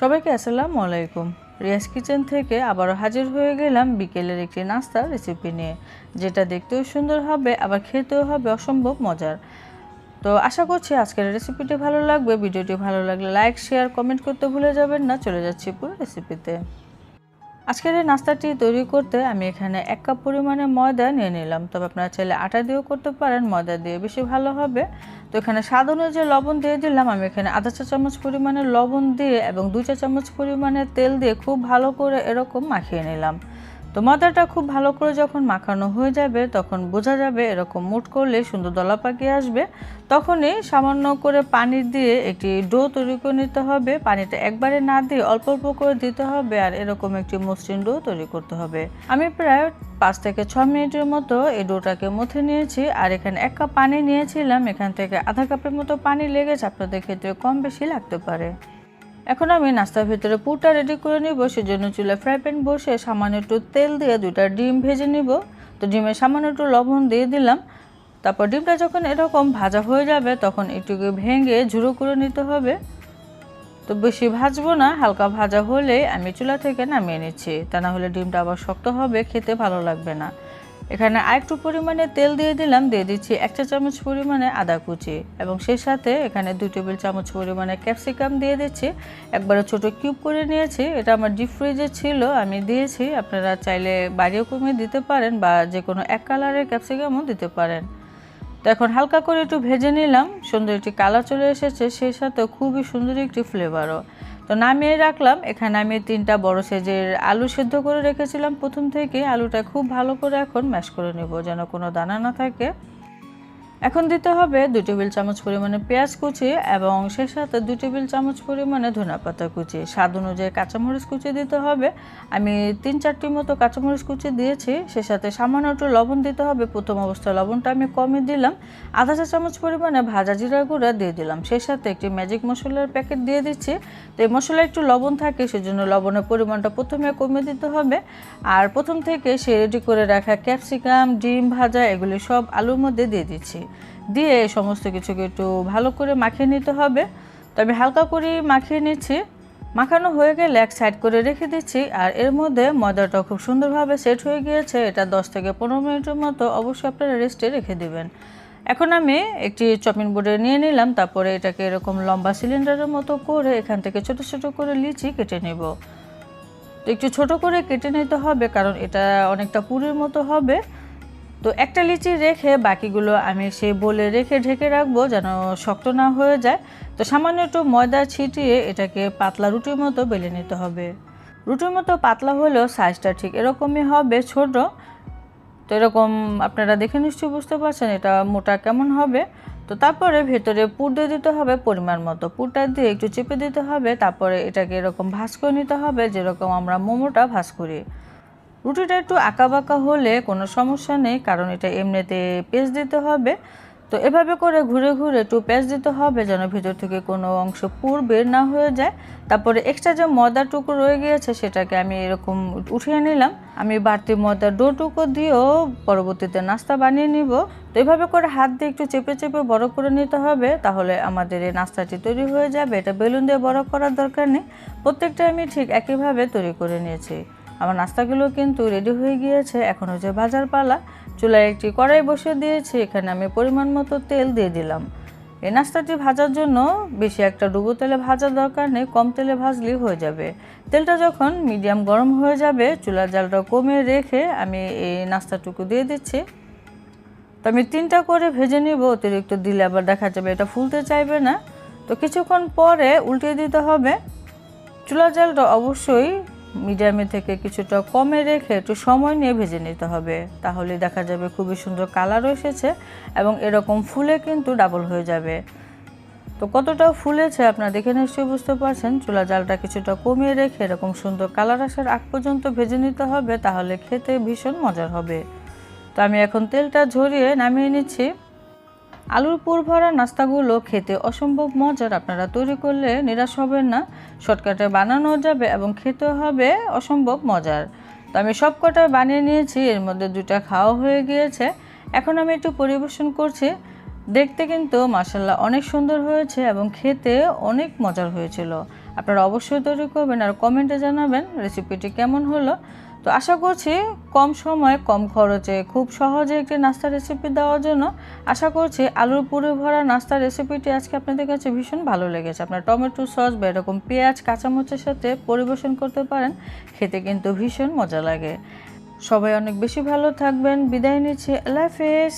সবাইকে আসসালামু আলাইকুম। রিয়াজ কিচেন থেকে আবারও হাজির হয়ে গেলাম বিকেলের একটি নাস্তা রেসিপি নিয়ে, যেটা দেখতেও সুন্দর হবে, আবার খেতেও হবে অসম্ভব মজার। তো আশা করছি আজকের রেসিপিটি ভালো লাগবে। ভিডিওটি ভালো লাগলে লাইক শেয়ার কমেন্ট করতে ভুলে যাবেন না। চলে যাচ্ছি পুরো রেসিপিতে আজকের এই নাস্তাটি তৈরি করতে আমি এখানে এক কাপ পরিমাণে ময়দা নিয়ে নিলাম। তবে আপনারা চাইলে আটা দিয়েও করতে পারেন, ময়দা দিয়ে বেশি ভালো হবে। তো এখানে স্বাদ অনুযায়ী লবণ দিয়ে দিলাম, আমি এখানে আধা চা চামচ পরিমাণে লবণ দিয়ে এবং দুই চা চামচ পরিমাণে তেল দিয়ে খুব ভালো করে এরকম মাখিয়ে নিলাম। তো ময়দাটা খুব ভালো করে যখন মাখানো হয়ে যাবে, তখন বোঝা যাবে এরকম মুট করলে সুন্দর দলা পাকিয়ে আসবে। তখনই সামান্য করে পানি দিয়ে একটি ডো তৈরি করে নিতে হবে। পানিটা একবারে না দিয়ে অল্প অল্প করে দিতে হবে আর এরকম একটি মসৃণ ডো তৈরি করতে হবে। আমি প্রায় পাঁচ থেকে ছ মিনিটের মতো এই ডোটাকে মথে নিয়েছি আর এখানে এক কাপ পানি নিয়েছিলাম। এখান থেকে আধা কাপের মতো পানি লেগেছে। আপনাদের ক্ষেত্রে কম বেশি লাগতে পারে। এখন আমি নাস্তার ভিতরে পুরটা রেডি করে নিব, সেজন্য চুলায় ফ্রাই প্যান বসে সামান্য একটু তেল দিয়ে দুইটা ডিম ভেজে নিব। তো ডিমে সামান্য একটু লবণ দিয়ে দিলাম। তারপর ডিমটা যখন এরকম ভাজা হয়ে যাবে, তখন একটুকে ভেঙে ঝুড়ো করে নিতে হবে। তো বেশি ভাজবো না, হালকা ভাজা হলে আমি চুলা থেকে নামিয়ে নিচ্ছি। তা না হলে ডিমটা আবার শক্ত হবে, খেতে ভালো লাগবে না। এখানে আরেকটু পরিমাণে তেল দিয়ে দিলাম, দিয়ে দিচ্ছি এক চা চামচ পরিমাণে আদা কুচি এবং সেই সাথে এখানে দুই টেবিল চামচ পরিমাণে ক্যাপসিকাম দিয়ে দিচ্ছি। একবারে ছোট কিউব করে নিয়েছি, এটা আমার ডিপ ফ্রিজে ছিল, আমি দিয়েছি, আপনারা চাইলে বাড়িও কমিয়ে দিতে পারেন বা যে কোনো এক কালারের ক্যাপসিকামও দিতে পারেন। তো এখন হালকা করে একটু ভেজে নিলাম। সুন্দর একটি কালার চলে এসেছে, সেই সাথে খুবই সুন্দর একটি ফ্লেভারও তো নামিয়ে রাখলাম, এখানে আমি তিনটা বড় সাইজের আলু সেদ্ধ করে রেখেছিলাম প্রথম থেকে আলুটা খুব ভালো করে এখন ম্যাশ করে নেব, যেন কোনো দানা না থাকে। এখন দিতে হবে দুই টেবিল চামচ পরিমাণে পেঁয়াজ কুচি এবং সেই সাথে দুই টেবিল চামচ পরিমাণে ধনিয়া পাতা কুচি। স্বাদ অনুযায়ী কাঁচামরিচ কুচি দিতে হবে। আমি তিন চারটি মতো কাঁচামরিচ কুচি দিয়েছি। সেই সাথে সামান্য একটু লবণ দিতে হবে। প্রথম অবস্থায় লবণটা আমি কমই দিলাম। আধা চা চামচ পরিমাণে ভাজা জিরা গুঁড়া দিয়ে দিলাম। সেই সাথে একটি ম্যাজিক মশলার প্যাকেট দিয়ে দিচ্ছি। তো এই মশলা একটু লবণ থাকে, সেজন্য লবণের পরিমাণটা প্রথমে কমিয়ে দিতে হবে। আর প্রথম থেকে সে রেডি করে রাখা ক্যাপসিকাম, ডিম ভাজা, এগুলি সব আলুর মধ্যে দিয়ে দিচ্ছি। দিয়ে সমস্ত কিছুকে একটু ভালো করে মাখিয়ে নিতে হবে। তো আমি হালকা করে মাখিয়ে নিচ্ছি। মাখানো হয়ে গেলে এক সাইড করে রেখে দিচ্ছি আর এর মধ্যে ময়দাটা খুব সুন্দরভাবে সেট হয়ে গিয়েছে। এটা দশ থেকে পনেরো মিনিটের মতো অবশ্যই আপনারা রেস্টে রেখে দেবেন। এখন আমি একটি চপিং বোর্ডে নিয়ে নিলাম, তারপরে এটাকে এরকম লম্বা সিলিন্ডারের মতো করে এখান থেকে ছোট ছোট করে লিচি কেটে নেব। একটু ছোট করে কেটে নিতে হবে, কারণ এটা অনেকটা পুরীর মতো হবে। তো একটা লিচি রেখে বাকিগুলো আমি সেই বলে রেখে ঢেকে রাখব যেন শক্ত না হয়ে যায়। তো সামান্য একটু ময়দা ছিটিয়ে এটাকে পাতলা রুটির মতো বেলে নিতে হবে। রুটির মতো পাতলা হলেও সাইজটা ঠিক এরকমই হবে ছোট। তো এরকম আপনারা দেখে নিশ্চয়ই বুঝতে পারছেন এটা মোটা কেমন হবে। তো তারপরে ভেতরে পুর দিয়ে দিতে হবে পরিমাণ মতো। পুরটা দিয়ে একটু চেপে দিতে হবে। তারপরে এটাকে এরকম ভাজ করে নিতে হবে যেরকম আমরা মোমোটা ভাজ করি। রুটিটা একটু আঁকা বাঁকা হলে কোনো সমস্যা নেই, কারণ এটা এমনিতে পেস্ট দিতে হবে। তো এভাবে করে ঘুরে ঘুরে একটু পেস্ট দিতে হবে যেন ভিতর থেকে কোনো অংশ পুর বের না হয়ে যায়। তারপরে এক্সট্রা যে ময়দার টুকু রয়ে গিয়েছে সেটাকে আমি এরকম উঠিয়ে নিলাম। আমি বাড়তি ময়দার ডোটুকু দিয়েও পরবর্তীতে নাস্তা বানিয়ে নিব। তো এভাবে করে হাত দিয়ে একটু চেপে চেপে বড় করে নিতে হবে, তাহলে আমাদের এই নাস্তাটি তৈরি হয়ে যাবে। এটা বেলুন দিয়ে বড় করার দরকার নেই। প্রত্যেকটা আমি ঠিক একইভাবে তৈরি করে নিয়েছি। আমার নাস্তাগুলো কিন্তু রেডি হয়ে গিয়েছে। এখন হচ্ছে ভাজার পালা চুলায় একটি কড়াই বসিয়ে দিয়েছি, এখানে আমি পরিমাণ মতো তেল দিয়ে দিলাম। এই নাস্তাটি ভাজার জন্য বেশি একটা ডুবো তেলে ভাজার দরকার নেই, কম তেলে ভাজলেই হয়ে যাবে। তেলটা যখন মিডিয়াম গরম হয়ে যাবে, চুলার জালটা কমে রেখে আমি এই নাস্তাটুকু দিয়ে দিচ্ছি। তো আমি তিনটা করে ভেজে নিব, অতিরিক্ত দিলে আবার দেখা যাবে এটা ফুলতে চাইবে না। তো কিছুক্ষণ পরে উল্টে দিতে হবে। চুলার জালটা অবশ্যই মিডিয়ামে থেকে কিছুটা কমে রেখে একটু সময় নিয়ে ভেজে নিতে হবে। তাহলে দেখা যাবে খুবই সুন্দর কালারও এসেছে এবং এরকম ফুলে কিন্তু ডাবল হয়ে যাবে। তো কতটা ফুলেছে আপনারা দেখে নিশ্চয়ই বুঝতে পারছেন। চুলা জালটা কিছুটা কমিয়ে রেখে এরকম সুন্দর কালার আসার আগ পর্যন্ত ভেজে নিতে হবে, তাহলে খেতে ভীষণ মজার হবে। তো আমি এখন তেলটা ঝরিয়ে নামিয়ে নিচ্ছি। আলুর পুর ভরা নাস্তাগুলো খেতে অসম্ভব মজার। আপনারা তৈরি করলে নিরাশ হবেন না। শর্টকাটে বানানো যাবে এবং খেতে হবে অসম্ভব মজার। তো আমি সব কটা বানিয়ে নিয়েছি, এর মধ্যে দুটা খাওয়া হয়ে গিয়েছে। এখন আমি একটু পরিবেশন করছি। দেখতে কিন্তু মাসাল্লাহ অনেক সুন্দর হয়েছে এবং খেতে অনেক মজার হয়েছিল। আপনারা অবশ্যই তৈরি করবেন আর কমেন্টে জানাবেন রেসিপিটি কেমন হলো। তো আশা করছি কম সময়ে, কম খরচে, খুব সহজে একটি নাস্তা রেসিপি দেওয়ার জন্য আশা করছি আলুর পুরে ভরা নাস্তা রেসিপিটি আজকে আপনাদের কাছে ভীষণ ভালো লেগেছে। আপনার টমেটো সস বা এরকম পেঁয়াজ, কাঁচামরিচের সাথে পরিবেশন করতে পারেন, খেতে কিন্তু ভীষণ মজা লাগে। সবাই অনেক বেশি ভালো থাকবেন। বিদায় নিচ্ছি। আল্লাহ হাফেজ।